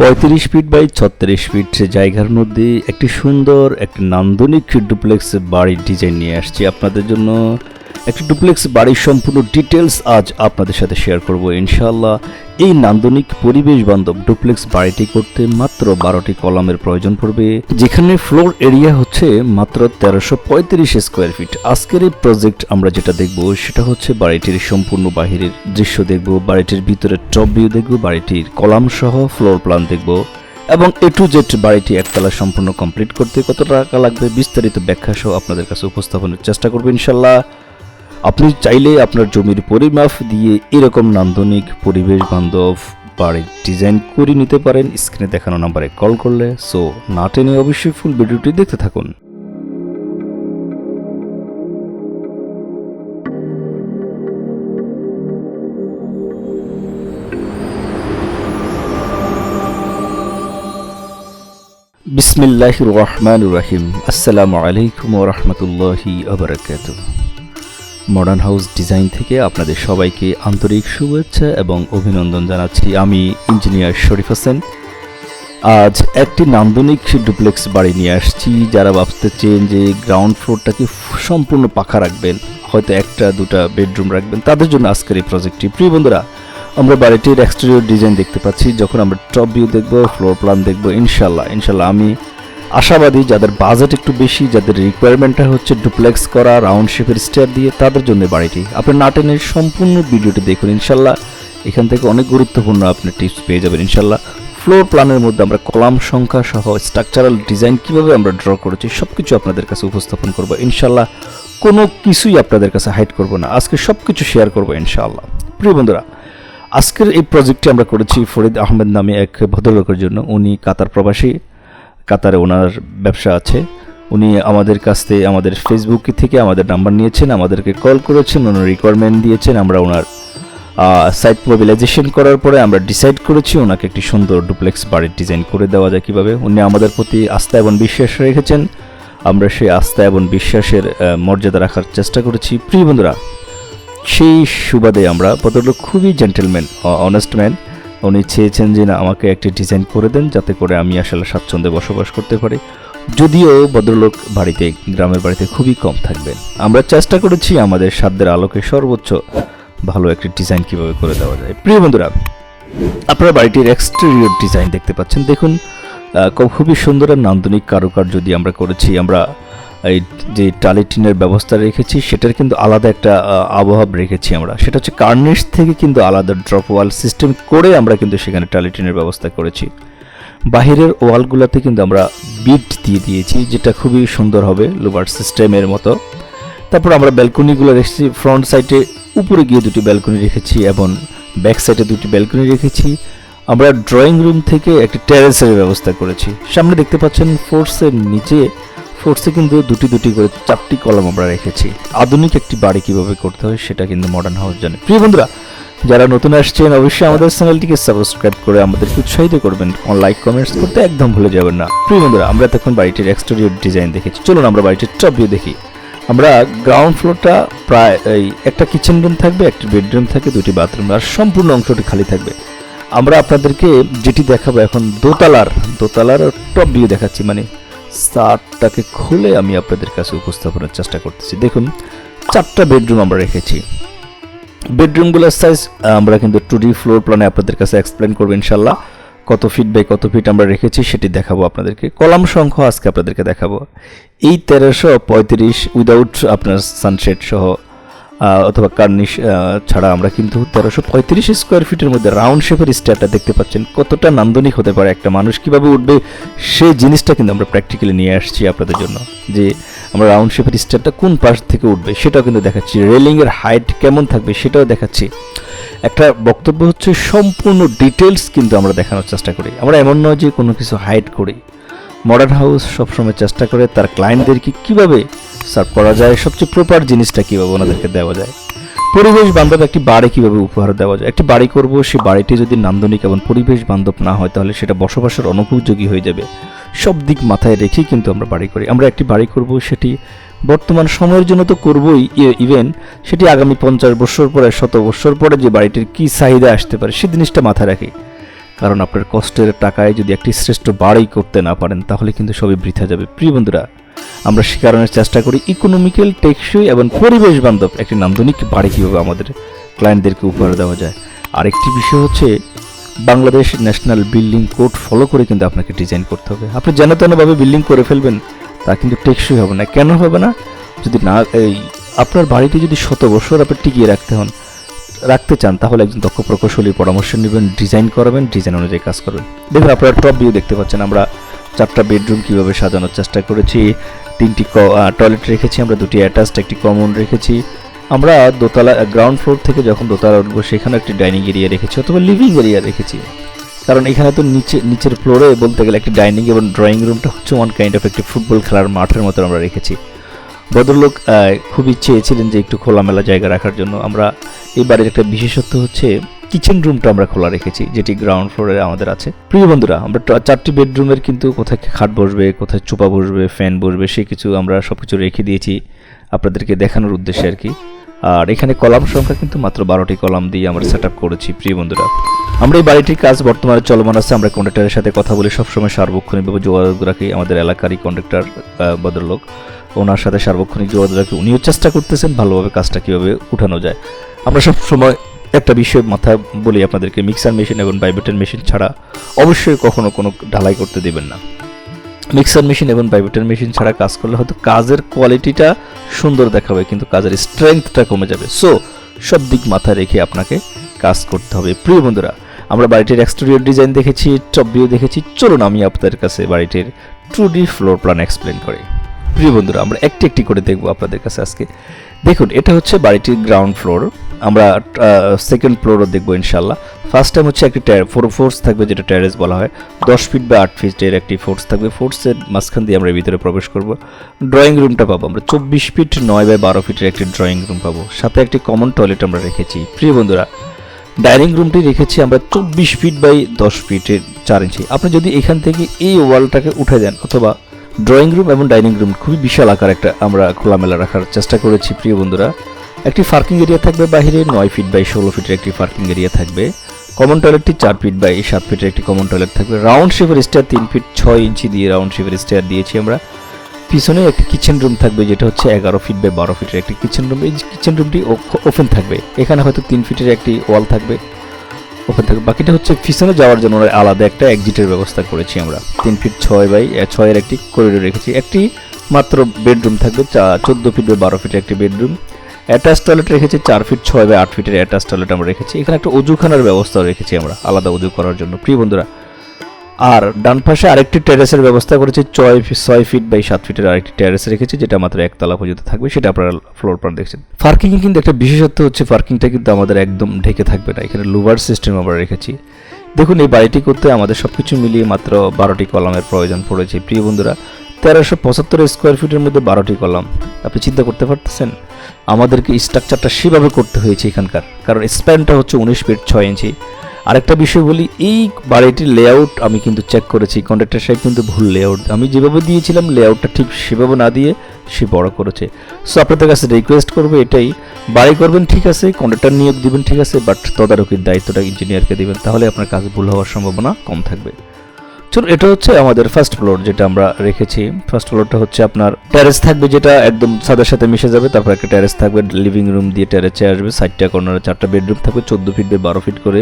পঁয়ত্রিশ feet by ছত্রিশ fit জায়গার মধ্যে একটি সুন্দর, একটি নান্দনিক ডুপ্লেক্স বাড়ির ডিজাইন নিয়ে আসছি। আপনাদের জন্য একটি ডুপ্লেক্স বাড়ির সম্পূর্ণ ডিটেলস আজ আপনাদের সাথে শেয়ার করব। ইনশাআল্লাহ, এই নান্দনিক পরিবেশ বান্ধব ডুপ্লেক্স বাড়িটি করতে মাত্র বারোটি কলামের প্রয়োজন পড়বে, যেখানে ফ্লোর এরিয়া হচ্ছে মাত্র তেরোশো পঁয়ত্রিশ স্কোয়ার ফিট আজকের এই প্রজেক্ট আমরা যেটা দেখব, সেটা হচ্ছে বাড়িটির সম্পূর্ণ বাহিরের দৃশ্য দেখব, বাড়িটির ভিতরে টপ ভিউ দেখব, বাড়িটির কলাম সহ ফ্লোর প্ল্যান দেখব, এবং এ টু জেড বাড়িটি একতলা সম্পূর্ণ কমপ্লিট করতে কত টাকা লাগবে বিস্তারিত ব্যাখ্যা সহ আপনাদের কাছে উপস্থাপনের চেষ্টা করব ইনশাল্লাহ আপনি চাইলে আপনার জমির পরিমাপ দিয়ে এরকম নান্দনিক পরিবেশ বান্ধব বাড়ির ডিজাইন করে নিতে পারেন। স্ক্রিনে দেখানো নাম্বারে কল করলে সো না টেনে অবশ্যই ফুল ভিডিওটি দেখতে থাকুন। বিসমিল্লাহ রহমান রাহিম। আসসালামু আলাইকুম রহমতুল্লাহি আবরাকাত মডার্ন হাউস ডিজাইন থেকে আপনাদের সবাইকে আন্তরিক শুভেচ্ছা এবং অভিনন্দন জানাচ্ছি। আমি ইঞ্জিনিয়ার শরীফ হোসেন। আজ একটি নান্দনিক ডুপ্লেক্স বাড়ি নিয়ে আসছি। যারা ভাবতে ভাবতেছেন যে গ্রাউন্ড ফ্লোরটাকে সম্পূর্ণ পাখা রাখবেন, হয়তো একটা, দুটা বেডরুম রাখবেন, তাদের জন্য আজকের এই প্রজেক্টটি। প্রিয় বন্ধুরা, আমরা বাড়িটির এক্সটেরিয়র ডিজাইন দেখতে পাচ্ছি। যখন আমরা টপ ভিউ দেখব ফ্লোর প্ল্যান দেখব ইনশাল্লাহ ইনশাল্লাহ আমি আশাবাদী যাদের বাজেট একটু বেশি, যাদের রিকোয়ারমেন্টটা হচ্ছে ডুপ্লেক্স করা রাউন্ড শেপের স্টেয়ার দিয়ে, তাদের জন্য বাড়িটি। আপনি নাটেনের সম্পূর্ণ ভিডিওটি দেখুন, ইনশাল্লাহ। এখান থেকে অনেক গুরুত্বপূর্ণ আপনি টিপস পেয়ে যাবেন, ইনশাল্লাহ। ফ্লোর প্ল্যানের মধ্যে আমরা কলাম সংখ্যা সহ স্ট্রাকচারাল ডিজাইন কীভাবে আমরা ড্র করেছি সব কিছু আপনাদের কাছে উপস্থাপন করব, ইনশাল্লাহ। কোনো কিছুই আপনাদের কাছে হাইড করব না। আজকে সব কিছু শেয়ার করব ইনশাআল্লাহ প্রিয় বন্ধুরা, আজকের এই প্রজেক্টটি আমরা করেছি ফরিদ আহমেদ নামে এক ভদ্রলোকের জন্য। উনি কাতার প্রবাসী। কাতারে ওনার ব্যবসা আছে। উনি আমাদের কাছ থেকে, আমাদের ফেসবুক থেকে আমাদের নাম্বার নিয়েছেন, আমাদেরকে কল করেছেন ওনার রিকোয়ারমেন্ট দিয়েছেন, আমরা ওনার সাইট মোবিলাইজেশন করার পরে আমরা ডিসাইড করেছি ওনাকে একটি সুন্দর ডুপ্লেক্স বাড়ির ডিজাইন করে দেওয়া যায় কীভাবে। উনি আমাদের প্রতি আস্থা এবং বিশ্বাস রেখেছেন। আমরা সেই আস্থা এবং বিশ্বাসের মর্যাদা রাখার চেষ্টা করেছি। প্রিয় বন্ধুরা, সেই সুবাদে আমরা ভদ্রলোক খুবই জেন্টেলম্যান অনেস্ট ম্যান উনি চেয়েছেন যে না, আমাকে একটি ডিজাইন করে দেন যাতে করে আমি আসলে স্বাচ্ছন্দ্যে বসবাস করতে পারি। যদিও ভদ্রলোক বাড়িতে, গ্রামের বাড়িতে খুবই কম থাকবেন আমরা চেষ্টা করেছি আমাদের সাধ্যের আলোকে সর্বোচ্চ ভালো একটি ডিজাইন কীভাবে করে দেওয়া যায়। প্রিয় বন্ধুরা, আপনারা বাড়িটির এক্সটেরিয়র ডিজাইন দেখতে পাচ্ছেন। দেখুন খুবই সুন্দর আর নান্দনিক কারুকার্য যদি আমরা করেছি। আমরা এই যে টালি টিনের ব্যবস্থা রেখেছি, সেটার কিন্তু আলাদা একটা আবহাওয়া রেখেছি আমরা। সেটা হচ্ছে কার্নিশ থেকে কিন্তু আলাদা ড্রপ ওয়াল সিস্টেম করে আমরা কিন্তু সেখানে টালি টিনের ব্যবস্থা করেছি। বাহিরের ওয়ালগুলোতে কিন্তু আমরা বিট দিয়ে দিয়েছি, যেটা খুবই সুন্দর হবে লোভার সিস্টেমের মতো। তারপর আমরা ব্যালকনিগুলো রেখেছি ফ্রন্ট সাইডে উপরে গিয়ে দুটি ব্যালকনি রেখেছি এবং ব্যাক সাইডে দুটি ব্যালকনি রেখেছি। আমরা ড্রয়িং রুম থেকে একটি টেরেসের ব্যবস্থা করেছি। সামনে দেখতে পাচ্ছেন ফোর্সের নিচে ফোর্সে কিন্তু দুটি দুটি করে চারটি কলম আমরা রেখেছি। আধুনিক একটি বাড়ি কীভাবে করতে হয় সেটা কিন্তু মডার্ন হাউস জানে। প্রিয় বন্ধুরা, যারা নতুন আসছেন, অবশ্যই আমাদের চ্যানেলটিকে সাবস্ক্রাইব করে আমাদেরকে উৎসাহিত করবেন। লাইক কমেন্টস করতে একদম ভুলে যাবেন না। প্রিয় বন্ধুরা, আমরা তখন বাড়িটির এক্সটেরিয়র ডিজাইন দেখেছি। চলুন আমরা বাড়িটির টপ ভিউ দেখি। আমরা গ্রাউন্ড ফ্লোরটা প্রায় এই একটা কিচেন রুম থাকবে, একটা বেডরুম থাকবে, দুটি বাথরুম আর সম্পূর্ণ অংশটি খালি থাকবে। আমরা আপনাদেরকে যেটি দেখাবো এখন দোতলার দোতলার টপ ভিউ দেখাচ্ছি। মানে সারটাকে খুলে আমি আপনাদের কাছে উপস্থাপনের চেষ্টা করতেছি। দেখুন, চারটা বেডরুম আমরা রেখেছি। বেডরুমগুলোর সাইজ আমরা কিন্তু টু ডি ফ্লোর প্ল্যানে আপনাদের কাছে এক্সপ্লেন করব ইনশাল্লাহ কত ফিট বাই কত ফিট আমরা রেখেছি, সেটি দেখাবো আপনাদেরকে। কলাম সংখ্যা আজকে আপনাদেরকে দেখাবো। এই তেরোশো পঁয়ত্রিশ উইদাউট আপনার সানসেট সহ অথবা কার্নিশ ছাড়া আমরা কিন্তু তেরোশো পঁয়ত্রিশ স্কোয়ার ফিটের মধ্যে রাউন্ড শেপের স্টেয়ারটা দেখতে পাচ্ছেন। কতটা নান্দনিক হতে পারে একটা মানুষ, কীভাবে উঠবে, সেই জিনিসটা কিন্তু আমরা প্র্যাকটিক্যালি নিয়ে আসছি আপনাদের জন্য। যে আমরা রাউন্ড শেপের স্টেয়ারটা কোন পাশ থেকে উঠবে, সেটাও কিন্তু দেখাচ্ছি। রেলিংয়ের হাইট কেমন থাকবে, সেটাও দেখাচ্ছি। একটা বক্তব্য হচ্ছে, সম্পূর্ণ ডিটেলস কিন্তু আমরা দেখানোর চেষ্টা করি। আমরা এমন নয় যে কোনো কিছু হাইড করি। মডার্ন হাউস সবসময় চেষ্টা করে তার ক্লায়েন্টদেরকে কীভাবে সার্ভ করা যায়, সবচেয়ে প্রপার জিনিসটা কীভাবে ওনাদেরকে দেওয়া যায়। পরিবেশ বান্ধব একটি বাড়ি কীভাবে উপহার দেওয়া যায়। একটি বাড়ি করব সেই বাড়িটি যদি নান্দনিক এবং পরিবেশ বান্ধব না হয়, তাহলে সেটা বসবাসের অনুপযোগী হয়ে যাবে। সব দিক মাথায় রেখেই কিন্তু আমরা বাড়ি করি। আমরা একটি বাড়ি করব, সেটি বর্তমান সময়ের জন্য তো করবই ইভেন সেটি আগামী পঞ্চাশ বছর পরে, শত বছর পরে যে বাড়িটির কী চাহিদা আসতে পারে, সে জিনিসটা মাথায় রাখি। কারণ আপনার কষ্টের টাকায় যদি একটি শ্রেষ্ঠ বাড়ি করতে না পারেন, তাহলে কিন্তু সবই বৃথা যাবে। প্রিয় বন্ধুরা, আমরা সে কারণে চেষ্টা করি ইকোনমিক্যাল টেকসই এবং পরিবেশ বান্ধব একটি নান্দনিক বাড়ি কীভাবে আমাদের ক্লায়েন্টদেরকে উপহার দেওয়া যায়। আরেকটি বিষয় হচ্ছে, Bangladesh national building code follow করে কিন্তু আপনাকে ডিজাইন করতে হবে। আপনি যেন তেনভাবে বিল্ডিং করে ফেলবেন, তা কিন্তু টেকসই হবে না। কেন হবে না? যদি না, এই, আপনার বাড়িটি যদি শত বছর আপনি টিকিয়ে রাখতে হন রাখতে চান, তাহলে একজন দক্ষ প্রকৌশলীর পরামর্শ নেবেন, ডিজাইন করাবেন, ডিজাইন অনুযায়ী কাজ করবেন। দেখুন, আপনারা টপ ভিউ দেখতে পাচ্ছেন, আমরা চারটা বেডরুম কীভাবে সাজানোর চেষ্টা করেছি। তিনটি টয়লেট রেখেছি, আমরা দুটি অ্যাটাচড একটি কমন রেখেছি। আমরা দোতলা গ্রাউন্ড ফ্লোর থেকে যখন দোতলা উঠবো, সেখানে একটি ডাইনিং এরিয়া রেখেছি, অথবা লিভিং এরিয়া রেখেছি। কারণ এখানে তো নিচে, নিচের ফ্লোরে বলতে গেলে একটি ডাইনিং এবং ড্রয়িং রুমটা হচ্ছে ওয়ান কাইন্ড অফ একটি ফুটবল খেলার মাঠের মতো আমরা রেখেছি। ভদ্রলোক খুবই চেয়েছিলেন যে একটু খোলামেলা জায়গা রাখার জন্য। আমরা এই বাড়ির একটা বিশেষত্ব হচ্ছে কিচেন রুমটা আমরা খোলা রেখেছি, যেটি গ্রাউন্ড ফ্লোরে আমাদের আছে। প্রিয় বন্ধুরা, আমরা চারটি বেডরুমের কিন্তু কোথায় খাট বসবে, কোথায় চোপা বসবে ফ্যান বসবে, সে কিছু আমরা সব কিছু রেখে দিয়েছি। আপনাদেরকে দেখানোর উদ্দেশ্যে আর কি। আর এখানে কলাম সংখ্যা কিন্তু মাত্র বারোটি কলাম দিয়ে আমরা সেট করেছি, প্রিয় বন্ধুরা। আমরা এই বাড়িটির কাজ বর্তমানে চলমান আছে, আমরা কন্ট্রাক্টরের সাথে কথা বলে সবসময় সার্বক্ষণিকভাবে যোগাযোগ রাখি, আমাদের এলাকারই কন্ট্রাক্টর ভদ্রলোক। ওনার সাথে সার্বক্ষণিক যোগাযোগ রাখি, উনিও চেষ্টা করতেছেন ভালোভাবে কাজটা কীভাবে উঠানো যায়। আমরা সব সময় একটা বিষয় মাথায় বলি আপনাদেরকে মিক্সার মেশিন এবং ভাইব্রেটর মেশিন ছাড়া অবশ্যই কখনো কোনো ঢালাই করতে দেবেন না। মিক্সার মেশিন এবং ভাইব্রেটর মেশিন ছাড়া কাজ করলে হয়তো কাজের কোয়ালিটিটা সুন্দর দেখাবে, কিন্তু কাজের স্ট্রেংথটা কমে যাবে। সো সব দিক মাথায় রেখে আপনাকে কাজ করতে হবে। প্রিয় বন্ধুরা, আমরা বাড়িটির এক্সটেরিয়র ডিজাইন দেখেছি টপ ভিউ দেখেছি। চলুন আমি আপনাদের কাছে বাড়িটির two D floor plan explain করি। প্রিয় বন্ধুরা, আমরা একটি একটি করে দেখব আপনাদের কাছে আজকে। দেখুন, এটা হচ্ছে বাড়িটির গ্রাউন্ড ফ্লোর আমরা সেকেন্ড ফ্লোরও দেখব ইনশাল্লাহ ফার্স্ট টাইম হচ্ছে একটি ফোর ফোর্স থাকবে যেটা টেরেস বলা হয়। দশ ফিট বা আট ফিটের একটি ফোর্স থাকবে। ফোর্সের মাঝখান দিয়ে আমরা ভিতরে প্রবেশ করব। ড্রয়িং রুমটা পাবো আমরা। চব্বিশ ফিট নয় বাই বারো ফিটের একটি ড্রয়িং রুম পাবো। সাথে একটি কমন টয়লেট আমরা রেখেছি। প্রিয় বন্ধুরা ডাইনিং রুমটি রেখেছি আমরা চব্বিশ ফিট বাই দশ ফিটের চার ইঞ্চি আপনি যদি এখান থেকে এই ওয়ালটাকে উঠে দেন, অথবা ড্রয়িং রুম এবং ডাইনিং রুম খুবই বিশাল আকার একটা আমরা খোলামেলা রাখার চেষ্টা করেছি, প্রিয় বন্ধুরা। একটি পার্কিং এরিয়া থাকবে বাইরে নয় ফিট বাই ষোলো ফিটের একটি পার্কিং এরিয়া থাকবে। কমন টয়লেটটি চার ফিট বাই সাত ফিটের একটি কমন টয়লেট থাকবে। রাউন্ড শেপের স্টেয়ার তিন ফিট ছয় ইঞ্চি দিয়ে রাউন্ড শেপের স্টেয়ার দিয়েছি আমরা। পিছনে একটি কিচেন রুম থাকবে, যেটা হচ্ছে এগারো ফিট বাই বারো ফিটের একটি কিচেন রুম এই কিচেন রুমটি ওপেন থাকবে। এখানে হয়তো তিন ফিটের একটি ওয়াল থাকবে। ওপেন থাকবে। বাকিটা হচ্ছে পিছনে যাওয়ার জন্য আলাদা একটা এক্সিটের ব্যবস্থা করেছি আমরা। তিন ফিট ছয় বাই ছয়ের একটি করিডোর রেখেছি। একটি মাত্র বেডরুম থাকবে চোদ্দ ফিট বাই বারো ফিটের একটি বেডরুম অ্যাটাচ টয়লেট রেখেছি, চার ফিট ছয় বাই আট ফিটের অ্যাটাচ টয়লেট আমরা রেখেছি। এখানে একটা অজুখানার ব্যবস্থাও রেখেছি আমরা, আলাদা উজু করার জন্য। প্রিয় বন্ধুরা, আর ডান পাশে আরেকটি টেরেসের ব্যবস্থা করেছি, ছয় ছয় ফিট বাই সাত ফিটের আরেকটি টেরেস রেখেছি, যেটা মাত্র একতলা পর্যন্ত থাকবে, সেটা আপনারা ফ্লোর প্ল্যান দেখছেন। পার্কিং কিন্তু একটা বিশেষত্ব হচ্ছে পার্কিংটা কিন্তু আমাদের একদম ঢেকে থাকবে না। এখানে লুভার সিস্টেম আমরা রেখেছি। দেখুন, এই বাড়িটি করতে আমাদের সব কিছু মিলিয়ে মাত্র বারোটি কলামের প্রয়োজন পড়েছে। প্রিয় বন্ধুরা, তেরোশো পঁচাত্তর স্কোয়ার ফিটের মধ্যে বারোটি কলাম। আপনি চিন্তা করতে পারতেছেন? আমাদেরকে স্ট্রাকচারটা সেভাবে করতে হয়েছে এখানকার। কারণ স্প্যানটা হচ্ছে উনিশ ফিট ছয় ইঞ্চি আরেকটা বিষয় বলি, এই বাড়িটির লেআউট আমি কিন্তু চেক করেছি কন্ট্রাক্টর সাহেব কিন্তু ভুল লেআউট আমি যেভাবে দিয়েছিলাম লেআউটটা ঠিক সেভাবে না দিয়ে সে বড় করেছে। সো আপনাদের কাছে রিকোয়েস্ট করব এটাই, বাড়ি করবেন ঠিক আছে কন্ট্রাক্টর নিয়োগ দিবেন ঠিক আছে বাট তদারকির দায়িত্বটা ইঞ্জিনিয়ারকে দিবেন, তাহলে আপনার কাজ ভুল হওয়ার সম্ভাবনা কম থাকবে। চলো এটা হচ্ছে আমাদের ফার্স্ট ফ্লোর যেটা আমরা রেখেছি। ফার্স্ট ফ্লোরটা হচ্ছে আপনার টেরেস থাকবে যেটা একদম ছাদের সাথে মিশে যাবে। তারপর একটা টেরেস থাকবে লিভিং রুম দিয়ে টেরেসে আসবে। সাইডটা কর্নারে চারটা বেডরুম থাকবে, চোদ্দ ফিট বাই বারো ফিট করে।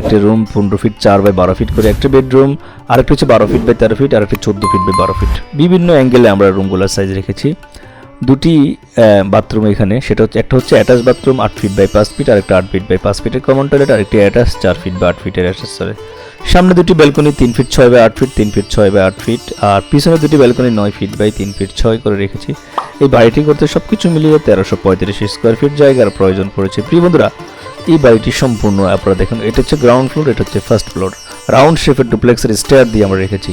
একটা রুম পনেরো ফিট চার বাই বারো ফিট করে একটা বেডরুম আরেকটা হচ্ছে বারো ফিট বাই তেরো ফিট আর একটা চোদ্দ ফিট বাই বারো ফিট বিভিন্ন অ্যাঙ্গেলে আমরা রুমগুলোর সাইজ রেখেছি। দুটি বাথরুম এখানে, সেটা হচ্ছে, একটা হচ্ছে অ্যাটাচ বাথরুম আট ফিট বাই পাঁচ ফিট আর একটা আট ফিট বাই পাঁচ ফিটের কমন টয়লেট আর একটি অ্যাটাচ চার ফিট বা আট ফিটের অ্যাটাচ সরি সামনে দুটি ব্যালকনি তিন ফিট ছয় বাই আট ফিট তিন ফিট ছয় বাই আট ফিট আর পিছনে দুটি ব্যালকনি নয় ফিট বাই তিন ফিট ছয় করে রেখেছি। এই বাড়িটি করতে সব কিছু মিলিয়ে তেরোশো পঁয়ত্রিশ স্কোয়ার ফিট জায়গার প্রয়োজন পড়েছে। প্রিয় বন্ধুরা, এই বাড়িটি সম্পূর্ণ আপনারা দেখুন, এটা হচ্ছে গ্রাউন্ড ফ্লোর এটা হচ্ছে ফার্স্ট ফ্লোর রাউন্ড শেপের ডুপ্লেক্সের স্টেয়ার দিয়ে আমরা রেখেছি।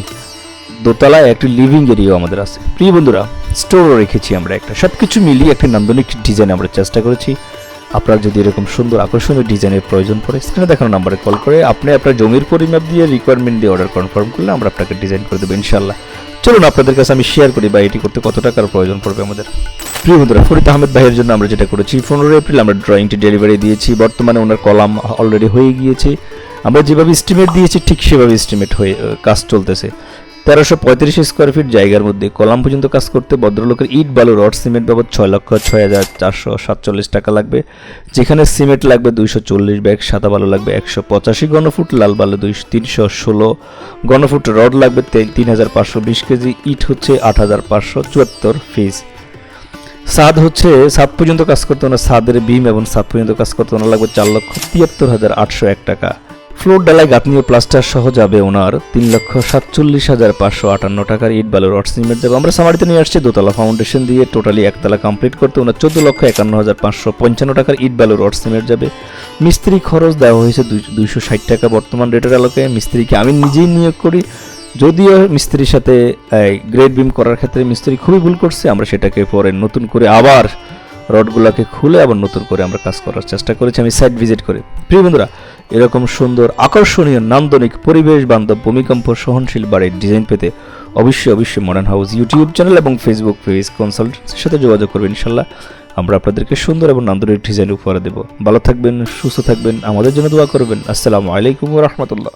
দোতলায় একটি লিভিং এরিয়াও আমাদের আছে। প্রিয় বন্ধুরা স্টোরও রেখেছি আমরা একটা। সব কিছু মিলিয়ে একটি নান্দনিক ডিজাইন আমরা চেষ্টা করেছি। আপনার যদি এরকম সুন্দর আকর্ষণীয় ডিজাইনের প্রয়োজন পড়ে, স্ক্রিনে দেখানো নাম্বারে কল করে আপনি আপনার জমির পরিমাপ দিয়ে রিকোয়ারমেন্ট দিয়ে অর্ডার কনফার্ম করলে আমরা আপনাকে ডিজাইন করে দেবো ইনশাল্লাহ চলুন, আপনাদের কাছে আমি শেয়ার করি বা এটি করতে কত টাকার প্রয়োজন পড়বে আমাদের? প্রিয় বন্ধুরা, ফরিদ আহমেদ ভাইয়ের জন্য আমরা যেটা করেছি পনেরো এপ্রিল আমরা ড্রয়িংটি ডেলিভারি দিয়েছি। বর্তমানে ওনার কলাম অলরেডি হয়ে গিয়েছে। আমরা যেভাবে এস্টিমেট দিয়েছি, ঠিক সেভাবে এস্টিমেট হয়ে কাজ চলতেছে। তেরোশো পঁয়ত্রিশ স্কোয়ার ফিট জায়গার মধ্যে কলাম পর্যন্ত কাজ করতে ভদ্রলোকের ইট, বালু, রড, সিমেন্ট বাবদ ছয় লক্ষ ছয় হাজার চারশো সাতচল্লিশ টাকা লাগবে। যেখানে সিমেন্ট লাগবে দুইশো চল্লিশ ব্যাগ, সাদা বালু লাগবে একশো পঁচাশি ঘনফুট লাল বালু দুইশো, তিনশো ষোলো ঘনফুট রড লাগবে তিন হাজার পাঁচশো বিশ কেজি, ইট হচ্ছে আট হাজার পাঁচশো চুয়াত্তর ফিস সাদ হচ্ছে সাত পর্যন্ত কাজ করতে ওনার সাদের বিম এবং সাত পর্যন্ত কাজ করতে ওনার লাগবে চার লক্ষ তিয়াত্তর হাজার আটশো এক টাকা। ফ্লোর ডালায় গাঁথনি ও প্লাস্টার সহ যাবে ওনার তিন লক্ষ সাতচল্লিশ হাজার পাঁচশো আটান্ন টাকার ইট বালুর রড সিমেন্ট যাবে। আমরা সামারিতে নিয়ে আসছি, দোতলা ফাউন্ডেশন দিয়ে টোটালি একতলা কমপ্লিট করতে ওনার চোদ্দ লক্ষ একান্ন হাজার পাঁচশো পঞ্চান্ন টাকার ইট বালুর রড সিমেন্ট যাবে। মিস্ত্রি খরচ দেওয়া হয়েছে দুইশো ষাট টাকা বর্তমান রেটের আলোকে। মিস্ত্রিকে আমি নিজেই নিয়োগ করি। যদিও মিস্ত্রির সাথে গ্রেড বিম করার ক্ষেত্রে মিস্ত্রি খুবই ভুল করছে, আমরা সেটাকে পরে নতুন করে আবার রডগুলোকে খুলে আবার নতুন করে আমরা কাজ করার চেষ্টা করেছি। আমি সাইট ভিজিট করে। প্রিয় বন্ধুরা এরকম সুন্দর, আকর্ষণীয়, নান্দনিক পরিবেশ, বান্ধব ভূমিকম্প, সহনশীল বাড়ির ডিজাইন পেতে অবশ্যই অবশ্যই মডার্ন হাউস ইউটিউব চ্যানেল এবং ফেসবুক পেজ কনসালটেন্সির সাথে যোগাযোগ করবেন ইনশাল্লাহ আমরা আপনাদেরকে সুন্দর এবং নান্দনিক ডিজাইন উপহার দেব। ভালো থাকবেন, সুস্থ থাকবেন, আমাদের জন্য দোয়া করবেন। আসসালামু আলাইকুম রহমতুল্লাহ।